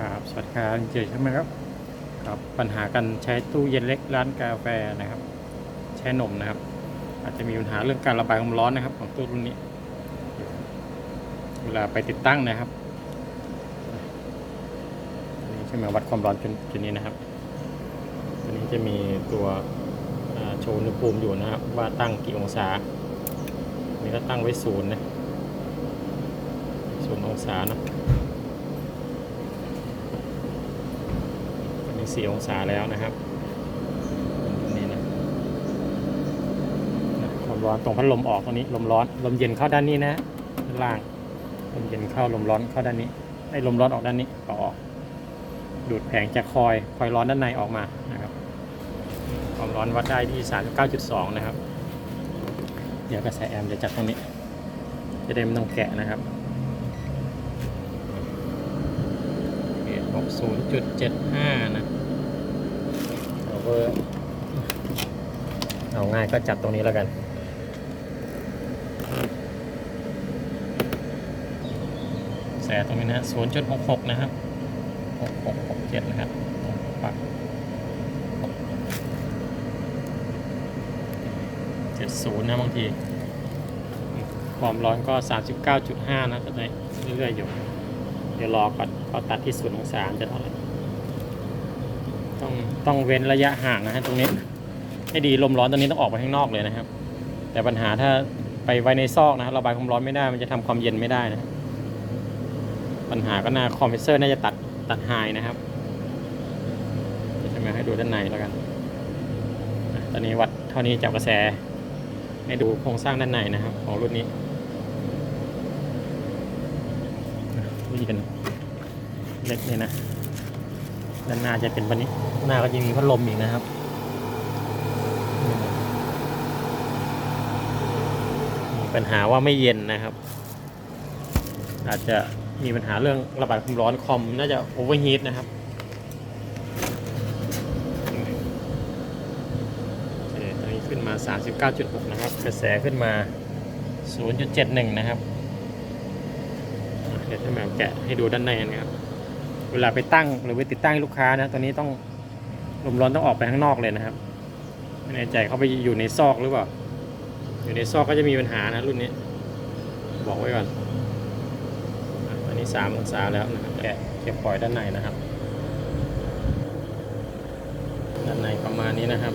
ครับสวัสดีครับเจอใช่ไหมครับครับ ปัญหาการใช้ตู้เย็นเล็กร้านกาแฟนะครับ ใช้นมนะครับ อาจจะมีปัญหาเรื่องการระบายความร้อนนะครับ ของตู้รุ่นนี้ เวลาไปติดตั้งนะครับอันนี้ใช่ไหมวัดความร้อนจุดจุดนี้นะครับตัวนี้จะมีตัวโชว์อุณหภูมิอยู่นะครับ ว่าตั้งกี่องศาอันนี้ก็ตั้งไว้ศูนย์นะศูนย์องศานะ อันนี้สี่องศาแล้วนะครับนนี้นะความร้อนตรงพัดลมออกตรงนี้ลมร้อนลมเย็นเข้าด้านนี้นะด้านล่างลมเย็นเข้าลมร้อนเข้าด้านนี้ไอ้ลมร้อนออกด้านนี้ก็ออก ดูดแผงจากคอยคอยร้อนด้านในออกมานะครับความร้อนวัดได้ที่39.2 นะครับ เดี๋ยวกระแสแอมป์จะจับตรงนี้ จะได้ไม่ต้องแกะนะครับเกียร์60.75 นะ อาเอร์เอาง่ายก็จับตรงนี้แล้วกัน แสตรงนี้นะศูนย์จุดหกหกนะครับหกหกหกเจ็ดนะครับปักเจ็ดศูนย์นะบางทีความร้อนก็สามสิบเก้าจุดห้านะก็ได้เรื่อยๆอยู่ เดี๋ยวรอก่อนเขาตัดที่ศูนย์องศาจะเท่าไหร่ ต้องต้องเว้นระยะห่างนะฮะตรงนี้ ให้ดีลมร้อนตรงนี้ต้องออกไปข้างนอกเลยนะครับ แต่ปัญหาถ้าไปไว้ในซอกนะครับระบายความร้อนไม่ได้มันจะทำความเย็นไม่ได้นะปัญหาก็น่าคอมเพรสเซอร์น่าจะตัดตัดไฮนะครับเดี๋ยวจะมาให้ดูด้านในแล้วกันอะตอนนี้วัดเท่านี้จับกระแส ให้ดูโครงสร้างด้านในนะครับ ของรุ่นนี้อะนี่เป็นเล็กเลยนะ ด้านหน้าจะเป็นแบบนี้ หน้าก็ยังมีพัดลมอีกนะครับ มีปัญหาว่าไม่เย็นนะครับ อาจจะมีปัญหาเรื่องระบายความร้อนคอมน่าจะโอเวอร์ฮีทนะครับโอเคตอนนี้ขึ้นมา 39.6 นะครับ กระแสขึ้นมา 0.71 นะครับ เดี๋ยวถ้าแมวแกะให้ดูด้านในนะครับ เวลาไปตั้งหรือไปติดตั้งให้ลูกค้านะตัวนี้ต้องลมร้อนต้องออกไปข้างนอกเลยนะครับไม่แน่ใจเขาไปอยู่ในซอกหรือเปล่า อยู่ในซอกก็จะมีปัญหานะรุ่นนี้ บอกไว้ก่อนอันนี้สามองศาแล้วนะครับแกะเก็บปล่อยด้านในนะครับ ด้านในประมาณนี้นะครับ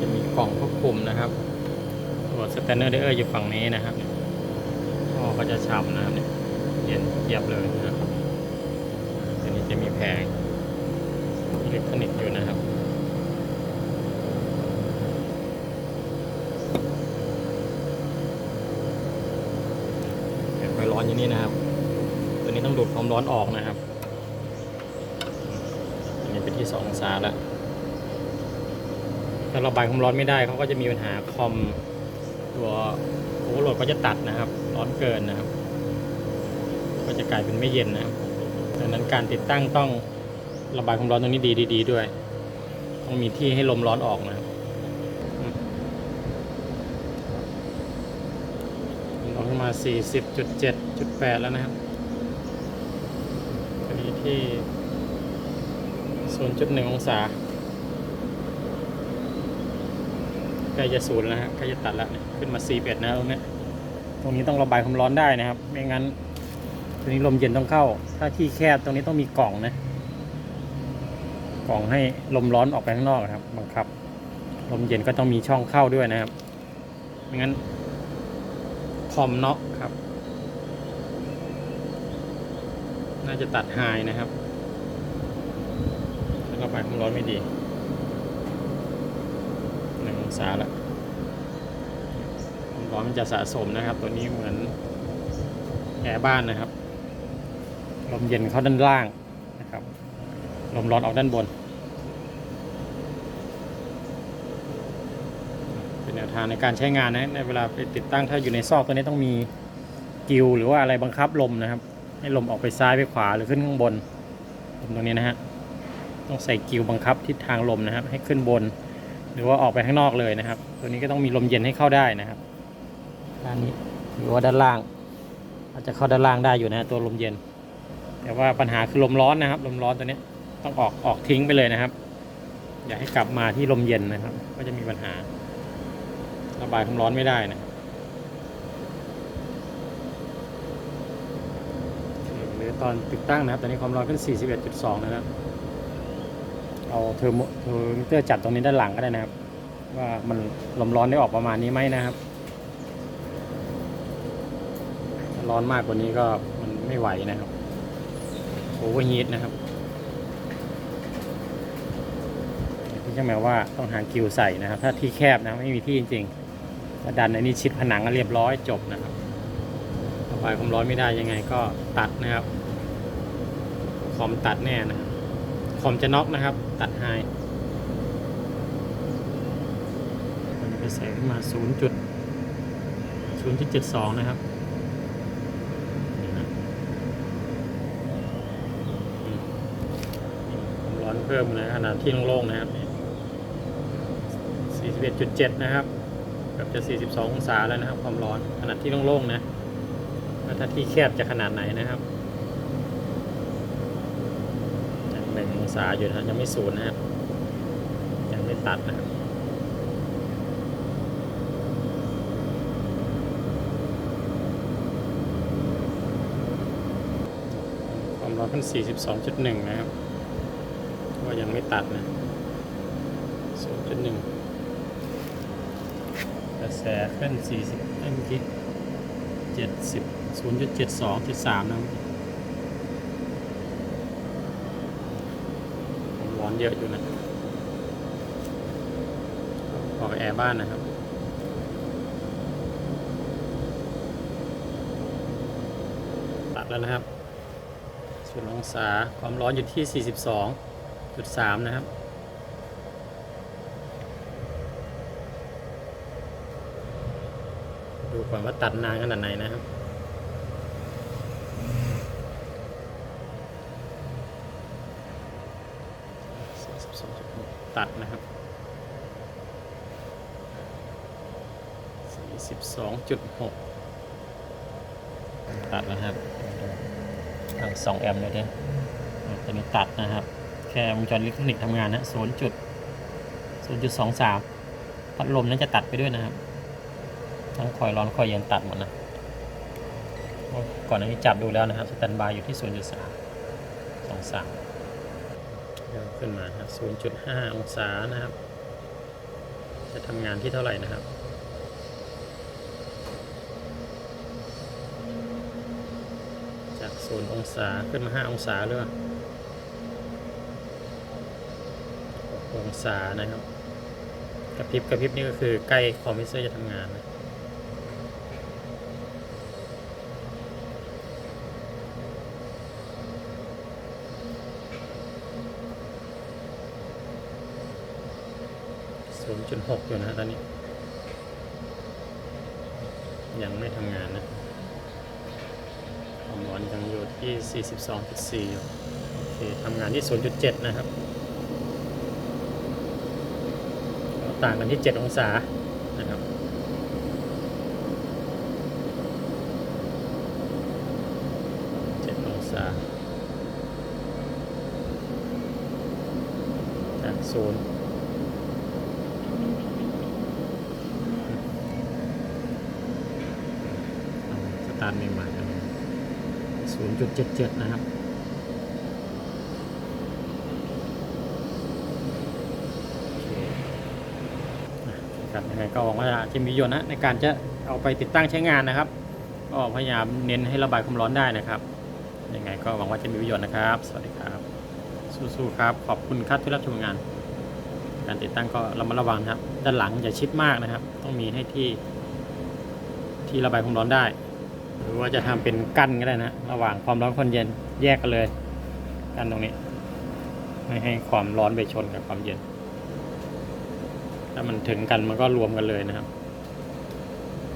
จะมีกล่องควบคุมนะครับตัวสแตนเนอร์เดอร์อยู่ฝั่งนี้นะครับเนี่ยท่อก็จะฉ่ำนะครับเนี่ย เย็นเยียบเลยนะครับอันนี้จะมีแผงอิเล็กทรอนิกส์อยู่นะครับแผ่นไฟร้อนอยู่นี่นะครับ ตัวนี้ต้องดูดความร้อนออกนะครับ อันนี้เป็นที่2องศาแล้วถ้าระบายความร้อนไม่ได้เขาก็จะมีปัญหาคอมตัวโอเวอร์โหลดก็จะตัดนะครับ ร้อนเกินนะครับ ก็จะกลายเป็นไม่เย็นนะครับดังนั้นการติดตั้งต้องระบายความร้อนตรงนี้ดีดีด้วย ต้องมีที่ให้ลมร้อนออกนะลงขึ้นมา 40.7.8 แล้วนะครับอันนี้ที่ 0.1 องศาใกล้จะศูนย์แล้วฮะใกล้จะตัดแล้ว ขึ้นมา 41 นะตรงนี้ตรงนี้ต้องระบายความร้อนได้นะครับ ไม่งั้น ตรงนี้ลมเย็นต้องเข้า ถ้าที่แคบตรงนี้ต้องมีกล่องนะ กล่องให้ลมร้อนออกไปข้างนอกนะครับ บังคับ ลมเย็นก็ต้องมีช่องเข้าด้วยนะครับ ไม่งั้นคอมเนาะครับ น่าจะตัดไฮนะครับ แล้วก็ไปความร้อนไม่ดีหนึ่งองศาละความร้อนมันจะสะสมนะครับ ตัวนี้เหมือนแอร์บ้านนะครับ มเย็นเข้าด้านล่างนะครับ ลมร้อนออกด้านบน เป็นแนวทางในการใช้งานนะ ในเวลาไปติดตั้งถ้าอยู่ในซอกตัวนี้ต้องมีกิวหรือว่าอะไรบังคับลมนะครับ ให้ลมออกไปซ้ายไปขวาหรือขึ้นข้างบนลมตรงนี้นะฮะ ต้องใส่กิวบังคับทิศทางลมนะครับ ให้ขึ้นบน หรือว่าออกไปข้างนอกเลยนะครับ ตัวนี้ก็ต้องมีลมเย็นให้เข้าได้นะครับ ด้านนี้หรือว่าด้านล่าง อาจจะเข้าด้านล่างได้อยู่นะตัวลมเย็น แต่ว่าปัญหาคือลมร้อนนะครับ ลมร้อนตัวนี้ต้องออกออกทิ้งไปเลยนะครับ อย่าให้กลับมาที่ลมเย็นนะครับ ก็จะมีปัญหา ระบายความร้อนไม่ได้นะหรือตอนติดตั้งนะครับตอนนี้ความร้อนขึ้น 41.2 นะครับเอาเทอร์โมเทอร์มิเตอร์จับตรงนี้ด้านหลังก็ได้นะครับ ว่ามันลมร้อนได้ออกประมาณนี้ไหมนะครับ ร้อนมากกว่านี้ก็มันไม่ไหวนะครับ เวอร์ฮีทนะครับพี่ช่างแมวว่าต้องหากิวใส่นะครับ ถ้าที่แคบนะไม่มีที่จริงๆถ้าดันในนี้ชิดผนังก็เรียบร้อยจบนะครับระบายความร้อนไม่ได้ยังไงก็ตัดนะครับ คอมตัดแน่นะครับคอมจะน็อกนะครับ ตัดไฮมันจะใส่ขึ้นมา 0.072 นะครับนี่นะอืมความร้อ นเพิ่มนะขนาดที่โล่งๆนะครับ 41.7 นะครับกับจะ 42 องศาแล้วนะครับ ความร้อนขนาดที่โล่งๆนะแล้วถ้าที่แคบจะขนาดไหนนะครับยังหนึ่งองศาอยู่นะยังไม่ศูนย์นะครับยังไม่ตัดนะครับความร้อนขึ้น42.1 นะครับ ว่ายังไม่ตัดนะ0.1กระแสขึ้น40เอ้ยเมื่อกี้70 0.72 73นะความร้อนเยอะอยู่นะออกแอร์บ้านนะครับตัดแล้วนะครับส่วนองศาความร้อนอยู่ที่ 42.3นะครับ ดูก่อนว่าตัดนานขนาดไหนนะครับตัดนะครับ42.6 ตัดแล้วครับทางแอมป์เลยเนี่ยตัวนี้ตัดนะครับ แค่วงจรอิเล็กทรอนิกส์ทำงานนะ0จุด0.23พัดลมนั้นจะตัดไปด้วยนะครับ ทั้งคอยร้อนคอยเย็นตัดหมดนะ ก่อนหน้านี้จับดูแล้วนะครับสแตนบายอยู่ที่0.3 23เดี๋ยวขึ้นมาครับ0.5องศานะครับ จะทำงานที่เท่าไหร่นะครับจากศูนย์องศาขึ้นมาห้าองศาเลยหก องศานะครับ กระพริบกระพริบนี่ก็คือใกล้คอมพิวเตอร์จะทำงานนะศูนย์จุดหกอยู่นะตอนนี้ ยังไม่ทำงานนะความร้อนยังอยู่ที่ 42.4อยู่โอเคทำงานที่ 0.7 นะครับก็ ต่างกันที่ 7 องศานะครับ7องศาจากศูนย์สตาร์ทใหม่ๆกัน0.77นะครับ โอเค นะครับยังไงก็หวังว่าจะมีประโยชน์นะในการจะเอาไปติดตั้งใช้งานนะครับก็พยายามเน้นให้ระบายความร้อนได้นะครับยังไงก็หวังว่าจะมีประโยชน์นะครับ สวัสดีครับ สู้ๆครับ ขอบคุณครับที่รับชมงาน การติดตั้งก็ระมัดระวังครับ ด้านหลังอย่าชิดมากนะครับ ต้องมีให้ที่ ที่ระบายความร้อนได้ หรือว่าจะทำเป็นกั้นก็ได้นะ ระหว่างความร้อนความเย็นแยกกันเลย กั้นตรงนี้ ไม่ให้ความร้อนไปชนกับความเย็น ถ้ามันถึงกันมันก็รวมกันเลยนะครับ